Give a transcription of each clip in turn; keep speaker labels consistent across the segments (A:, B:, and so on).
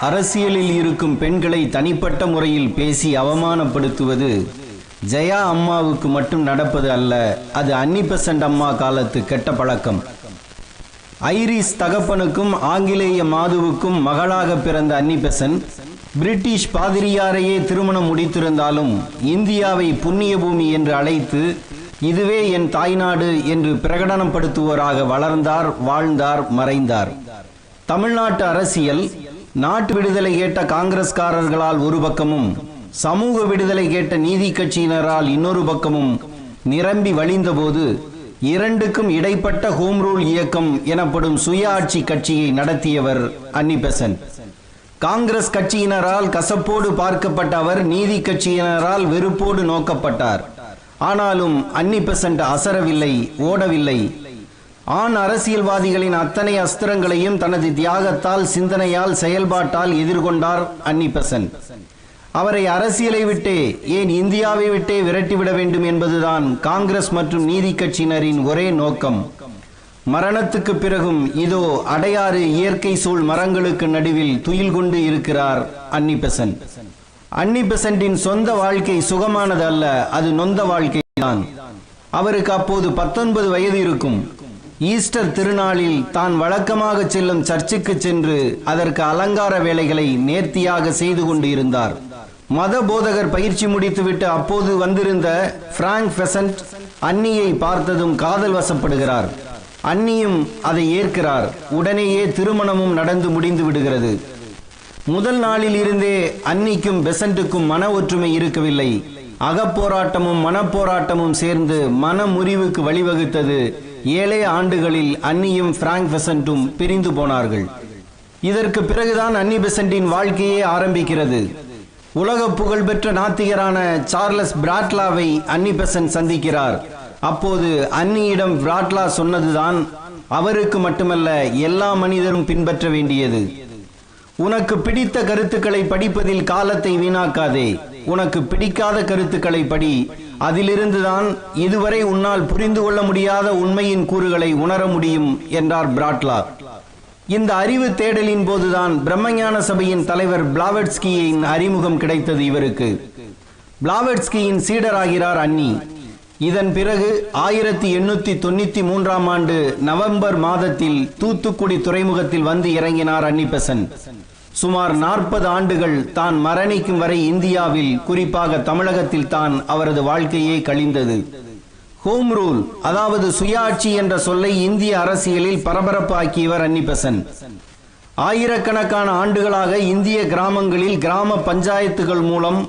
A: அரசியலில் இருக்கும் பெண்களை தனிப்பட்ட முறையில் பேசி அவமானப்படுத்துவது ஜெயா அம்மாவுக்கு மட்டும் நடப்பது அல்ல அது அன்னிபெசன்ட் அம்மா காலத்து கெட்ட பழக்கம். ஐரிஸ் தகப்பனுக்கும் ஆங்கிலேய மாதுவுக்கும் மகளாக பிறந்த அன்னிபெசன் பிரிட்டிஷ் பாதிரியாரையே திருமணம் முடித்திருந்தாலும் இந்தியாவை புண்ணிய பூமி என்று அழைத்து இதுவே என் தாய்நாடு என்று பிரகடனப்படுத்துவோராக வளர்ந்தார் வாழ்ந்தார் மறைந்தார். தமிழ்நாட்டு அரசியல் நாட்டு விடுதலை கேட்ட காங்கிரஸ்காரர்களால் ஒரு பக்கமும் சமூக விடுதலை கேட்ட நீதி கட்சியினரால் இன்னொரு பக்கமும் நிரம்பி வழிந்தபோது இரண்டுக்கும் இடைப்பட்ட ஹோம் ரூல் இயக்கம் எனப்படும் சுயாட்சி கட்சியை நடத்தியவர் அன்னிபெசன். காங்கிரஸ் கட்சியினரால் கசப்போடு பார்க்கப்பட்ட அவர் நீதி கட்சியினரால் வெறுப்போடு நோக்கப்பட்டார். ஆனாலும் அன்னிபெசன்ட் அசரவில்லை ஓடவில்லை. ஆண் அரசியல்வாதிகளின் அத்தனை அஸ்திரங்களையும் தனது தியாகத்தால் சிந்தனையால் செயல்பாட்டால் எதிர்கொண்டார் அன்னி அவரை அரசியலை விட்டே ஏன் இந்தியாவை விட்டே விரட்டிவிட வேண்டும் என்பதுதான் காங்கிரஸ் மற்றும் நீதி கட்சியினரின் ஒரே நோக்கம். மரணத்துக்கு பிறகும் இதோ அடையாறு இயற்கை சூழ் மரங்களுக்கு நடுவில் துயில் கொண்டு இருக்கிறார் அன்னி பெசன்ட் அன்னி சொந்த வாழ்க்கை சுகமானது அல்ல அது நொந்த வாழ்க்கை தான் அவருக்கு அப்போது பத்தொன்பது வயது இருக்கும். ஈஸ்டர் திருநாளில் தான் வழக்கமாக செல்லும் சர்ச்சுக்கு சென்று அதற்கு அலங்கார வேலைகளை நேர்த்தியாக செய்து கொண்டு இருந்தார். மத போதகர் பயிற்சி முடித்துவிட்டு அப்போது வந்திருந்த பிராங்க் பெசன்ட் அன்னியை பார்த்ததும் காதல் வசப்படுகிறார். அன்னியும் அதை ஏற்கிறார். உடனேயே திருமணமும் நடந்து முடிந்து விடுகிறது. முதல் நாளில் இருந்தே அன்னிக்கும் பெசண்ட்டுக்கும் மன ஒற்றுமை இருக்கவில்லை. அகப்போராட்டமும் மனப்போராட்டமும் சேர்ந்து மன முறிவுக்கு வழிவகுத்தது ஏழே ஆண்டுகளில் அன்னியும் பிராங்க் பெசன்ட்டும் பிரிந்து போனார்கள். இதற்கு பிறகுதான் அன்னி பெசண்டின் வாழ்க்கையே ஆரம்பிக்கிறது. உலக புகழ்பெற்ற நாத்திகரான சார்லஸ் பிராட்லாவை அன்னி பெசன்ட் சந்திக்கிறார். அப்போது அன்னியிடம் பிராட்லா சொன்னதுதான் அவருக்கு மட்டுமல்ல எல்லா மனிதரும் பின்பற்ற வேண்டியது. உனக்கு பிடித்த கருத்துக்களை படிப்பதில் காலத்தை வீணாக்காதே. உனக்கு பிடிக்காத கருத்துக்களை படி அதிலிருந்துதான் இதுவரை உன்னால் புரிந்து கொள்ள முடியாத உண்மையின் கூறுகளை உணர முடியும் என்றார் பிராட்லா. இந்த அறிவு தேடலின் போதுதான் பிரம்மஞான சபையின் தலைவர் பிளாவட்ஸ்கியின் அறிமுகம் கிடைத்தது இவருக்கு. பிளாவட்ஸ்கியின் சீடராகிறார் அன்னி. இதன் பிறகு ஆயிரத்தி எண்ணூத்தி தொண்ணூத்தி மூன்றாம் ஆண்டு நவம்பர் மாதத்தில் தூத்துக்குடி துறைமுகத்தில் வந்து இறங்கினார் அன்னி பெசன் சுமார் நாற்பது ஆண்டுகள் தான் மரணிக்கும் வரை இந்தியாவில் குறிப்பாக தமிழகத்தில் தான் அவரது வாழ்க்கையே கழிந்தது. ஹோம் ரூல் அதாவது சுயாட்சி என்ற சொல்லை இந்திய அரசியலில் பரபரப்பாக்கியவர் அன்னிபெசன். ஆயிரக்கணக்கான ஆண்டுகளாக இந்திய கிராமங்களில் கிராம பஞ்சாயத்துகள் மூலம்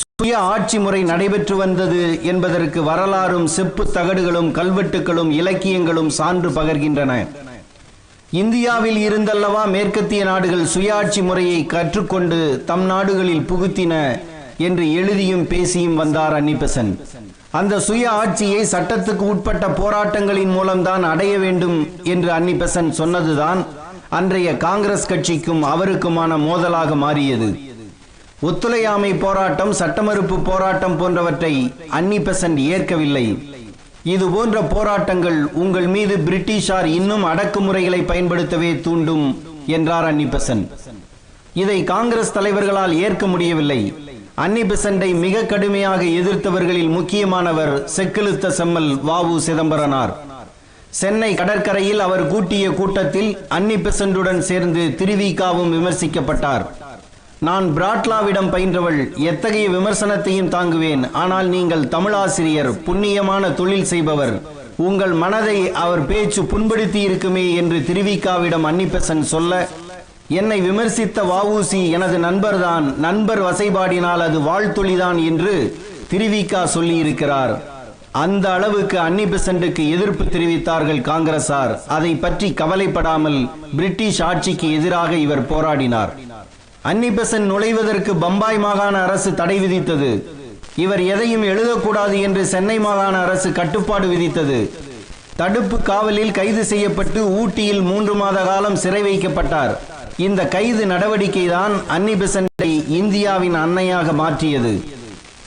A: சுய ஆட்சி முறை நடைபெற்று வந்தது என்பதற்கு வரலாறும் செப்பு தகடுகளும் கல்வெட்டுகளும் இலக்கியங்களும் சான்று பகர்கின்றன. இந்தியாவில் இருந்தல்லவா மேற்கத்திய நாடுகள் சுயாட்சி முறையை கற்றுக்கொண்டு தம் நாடுகளில் புகுத்தின என்று எழுதியும் பேசியும் வந்தார் அன்னிபெசன். அந்த சுய ஆட்சியை சட்டத்துக்கு உட்பட்ட போராட்டங்களின் மூலம்தான் அடைய வேண்டும் என்று அன்னிபெசன் சொன்னதுதான் அன்றைய காங்கிரஸ் கட்சிக்கும் அவருக்குமான மோதலாக மாறியது. ஒத்துழையாமை போராட்டம் சட்டமறுப்பு போராட்டம் போன்றவற்றை அன்னிபெசன்ட் ஏற்கவில்லை. இது போன்ற போராட்டங்கள் உங்கள் மீது பிரிட்டிஷார் இன்னும் அடக்குமுறைகளை பயன்படுத்தவே தூண்டும் என்றார் அன்னிபெசன். இதை காங்கிரஸ் தலைவர்களால் ஏற்க முடியவில்லை. அன்னி பெசண்டை மிக கடுமையாக எதிர்த்தவர்களில் முக்கியமானவர் செக்கிழுத்த செம்மல் வாவு சிதம்பரனார். சென்னை கடற்கரையில் அவர் கூட்டிய கூட்டத்தில் அன்னி பெசண்டுடன் சேர்ந்து திருவிகாவும் விமர்சிக்கப்பட்டார். நான் பிராட்லாவிடம் பயின்றவள் எத்தகைய விமர்சனத்தையும் தாங்குவேன். ஆனால் நீங்கள் தமிழாசிரியர் புண்ணியமான தொழில் செய்பவர். உங்கள் மனதை அவர் பேச்சு புண்படுத்தி இருக்குமே என்று திருவிக்காவிடம் அன்னிப்பெசன் சொல்ல என்னை விமர்சித்த வாவூசி எனது நண்பர்தான் நண்பர் வசைபாடினால் அது வாழ்த்தொழிதான் என்று திருவிக்கா சொல்லியிருக்கிறார். அந்த அளவுக்கு அன்னிபெசண்டுக்கு எதிர்ப்பு தெரிவித்தார்கள் காங்கிரசார். அதை பற்றி கவலைப்படாமல் பிரிட்டிஷ் ஆட்சிக்கு எதிராக இவர் போராடினார். அன்னிபெசன் நுழைவதற்கு பம்பாய் மாகாண அரசு தடை விதித்தது. இவர் எதையும் எழுதக்கூடாது என்று சென்னை மாகாண அரசு கட்டுப்பாடு விதித்தது. தடுப்பு காவலில் கைது செய்யப்பட்டு ஊட்டியில் மூன்று மாத காலம் சிறை வைக்கப்பட்டார். இந்த கைது நடவடிக்கை தான் அன்னி இந்தியாவின் அன்னையாக மாற்றியது.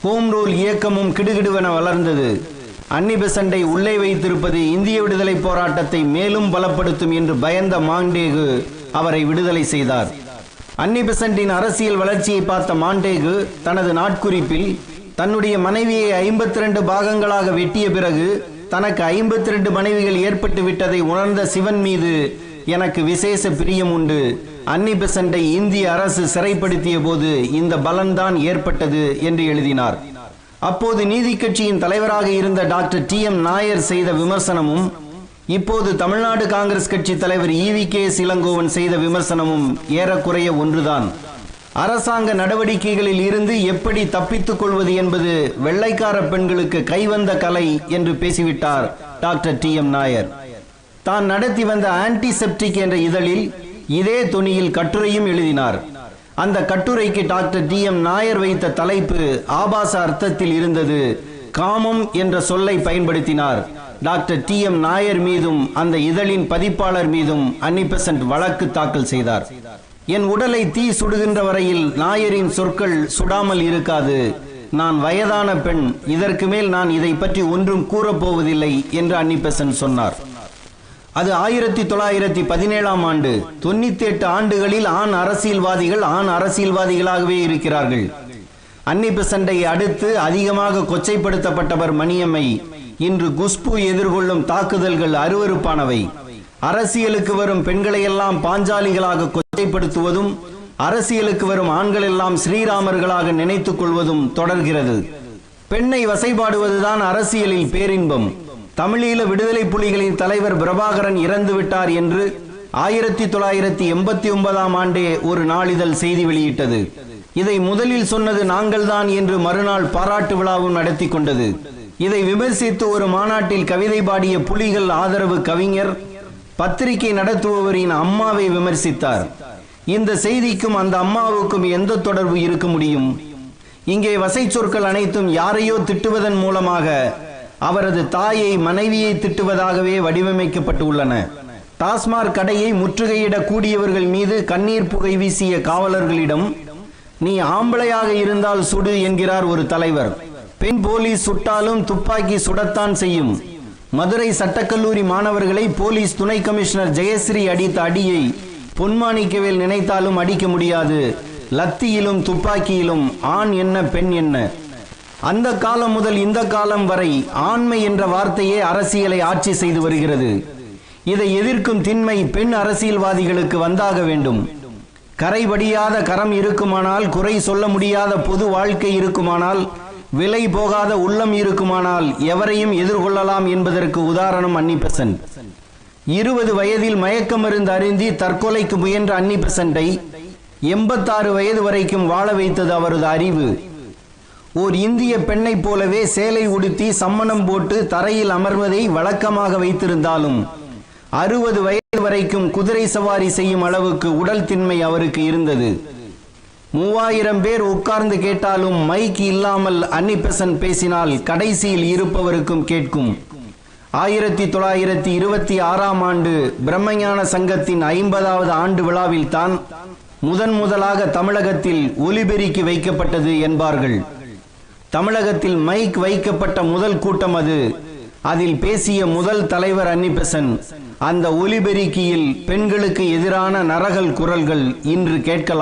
A: ஹோம் ரூல் இயக்கமும் கிடுகிடுவென வளர்ந்தது. அன்னி பெசண்டை உள்ளே வைத்திருப்பது இந்திய விடுதலை போராட்டத்தை மேலும் பலப்படுத்தும் என்று பயந்த மாண்டேகு அவரை விடுதலை செய்தார். அன்னி பெசண்டின் அரசியல் வளர்ச்சியை பார்த்த மாண்டேகு தனது நாட்குறிப்பில் தன்னுடைய மனைவியை ஐம்பத்தி ரெண்டு பாகங்களாக வெட்டிய பிறகு தனக்கு ஐம்பத்தி ரெண்டு மனைவிகள் ஏற்பட்டு விட்டதை உணர்ந்த சிவன் மீது எனக்கு விசேஷ பிரியம் உண்டு. அன்னி பெசண்டை இந்திய அரசு சிறைப்படுத்திய போது இந்த பலன்தான் ஏற்பட்டது என்று எழுதினார். அப்போது நீதி கட்சியின் தலைவராக இருந்த டாக்டர் டி எம் நாயர் செய்த விமர்சனமும் இப்போது தமிழ்நாடு காங்கிரஸ் கட்சி தலைவர் ஈவி கே இளங்கோவன் செய்த விமர்சனமும் ஏறக்குறைய ஒன்றுதான். அரசாங்க நடவடிக்கைகளில் இருந்து எப்படி தப்பித்துக் கொள்வது என்பது வெள்ளைக்கார பெண்களுக்கு கைவந்த கலை என்று பேசிவிட்டார் டாக்டர் டி எம் நாயர். தான் நடத்தி வந்த ஆன்டிசெப்டிக் என்ற இதழில் இதே துணியில் கட்டுரையும் எழுதினார். அந்த கட்டுரைக்கு டாக்டர் டி எம் நாயர் வைத்த தலைப்பு ஆபாச அர்த்தத்தில் இருந்தது. காமம் என்ற சொல்லை பயன்படுத்தினார். டாக்டர் டி எம் நாயர் மீதும் அந்த இதழின் பதிப்பாளர் மீதும் அன்னிபெசன்ட் வழக்கு தாக்கல் செய்தார். என் உடலை தீ சுடுகின்ற வரையில் நாயரின் சொற்கள் சுடாமல் இருக்காது. நான் வயதான பெண் இதற்கு மேல் நான் இதை பற்றி ஒன்றும் கூறப்போவதில்லை என்று அன்னிபெசன் சொன்னார். அது ஆயிரத்தி தொள்ளாயிரத்தி பதினேழாம் ஆண்டு. தொண்ணூத்தி எட்டு ஆண்டுகளில் ஆண் அரசியல்வாதிகள் ஆண் அரசியல்வாதிகளாகவே இருக்கிறார்கள். அன்னிபெசண்டை அடுத்து அதிகமாக கொச்சைப்படுத்தப்பட்டவர் மணியம்மை. இன்று குஷ்பு எதிர்கொள்ளும் தாக்குதல்கள் அருவருப்பானவை. அரசியலுக்கு வரும் பெண்களையெல்லாம் பாஞ்சாலிகளாக கொச்சைப்படுத்துவதும் அரசியலுக்கு வரும் ஆண்கள் எல்லாம் ஸ்ரீராமர்களாக நினைத்துக் கொள்வதும் தொடர்கிறது. பெண்ணை வசைபாடுவதுதான் அரசியலில் பேரின்பம். தமிழீழ விடுதலை புலிகளின் தலைவர் பிரபாகரன் இறந்து விட்டார் என்று ஆயிரத்தி தொள்ளாயிரத்தி எண்பத்தி ஒன்பதாம் ஆண்டே ஒரு நாளிதழ் செய்தி வெளியிட்டது. இதை முதலில் சொன்னது நாங்கள்தான் என்று மறுநாள் பாராட்டு விழாவும் நடத்தி கொண்டது. இதை விமர்சித்து ஒரு மாநாட்டில் கவிதை பாடிய புலிகள் ஆதரவு கவிஞர் பத்திரிகை நடத்துபவரின் அம்மாவை விமர்சித்தார். இந்த செய்திக்கும் அந்த அம்மாவுக்கும் எந்த தொடர்பு இருக்க முடியும்? இங்கே வசை சொற்கள் அனைத்தும் யாரையோ திட்டுவதன் மூலமாக அவரது தாயை மனைவியை திட்டுவதாகவே வடிவமைக்கப்பட்டு உள்ளன. டாஸ்மாக் கடையை முற்றுகையிட கூடியவர்கள் மீது கண்ணீர் புகை வீசிய காவலர்களிடம் நீ ஆம்பளையாக இருந்தால் சுடு என்கிறார் ஒரு தலைவர். பெண் போலீஸ் சுட்டாலும் துப்பாக்கி சுடத்தான் செய்யும். மதுரை சட்டக்கல்லூரி மாணவர்களை போலீஸ் துணை கமிஷனர் ஜெயஸ்ரீ அடித்த அடியை பொன்மாணிக்கவேல் நினைத்தாலும் அடிக்க முடியாது. லத்தியிலும் துப்பாக்கியிலும் ஆண் என்ன பெண் என்ன? அந்த காலம் முதல் இந்த காலம் வரை ஆண்மை என்ற வார்த்தையே அரசியலை ஆட்சி செய்து வருகிறது. இதை எதிர்க்கும் திண்மை பெண் அரசியல்வாதிகளுக்கு வந்தாக வேண்டும். கரைபடியாத கரம் இருக்குமானால் குறை சொல்ல முடியாத பொது வாழ்க்கை இருக்குமானால் விலை போகாத உள்ளம் இருக்குமானால் எவரையும் எதிர்கொள்ளலாம் என்பதற்கு உதாரணம் அன்னி பெசன்ட் இருபது வயதில் மயக்க மருந்து அருந்தி தற்கொலைக்கு முயன்ற அன்னி பெசண்டை எண்பத்தாறு வயது வரைக்கும் வாழ வைத்தது அவரது அறிவு. ஓர் இந்திய பெண்ணைப் போலவே சேலை உடுத்தி சம்மணம் போட்டு தரையில் அமர்வதை வழக்கமாக வைத்திருந்தாலும் அறுபது வயது வரைக்கும் குதிரை சவாரி செய்யும் அளவுக்கு உடல் திண்மை அவருக்கு இருந்தது. மூவாயிரம் பேர் உட்கார்ந்து கேட்டாலும் மைக் இல்லாமல் அன்னிபெசன் பேசினால் கடைசியில் இருப்பவருக்கும் கேட்கும். ஆயிரத்தி தொள்ளாயிரத்தி இருபத்தி ஆறாம் ஆண்டு பிரம்மஞான சங்கத்தின் ஐம்பதாவது ஆண்டு விழாவில் தான் முதன் முதலாக தமிழகத்தில் ஒலிபெருக்கி வைக்கப்பட்டது என்பார்கள். தமிழகத்தில் மைக் வைக்கப்பட்ட முதல் கூட்டம் அது. அதில் பேசிய முதல் தலைவர் அன்னிபெசன் அந்த ஒலிபெருக்கியில் பெண்களுக்கு எதிரான நரகல் குரல்கள் இன்று கேட்கலாம்.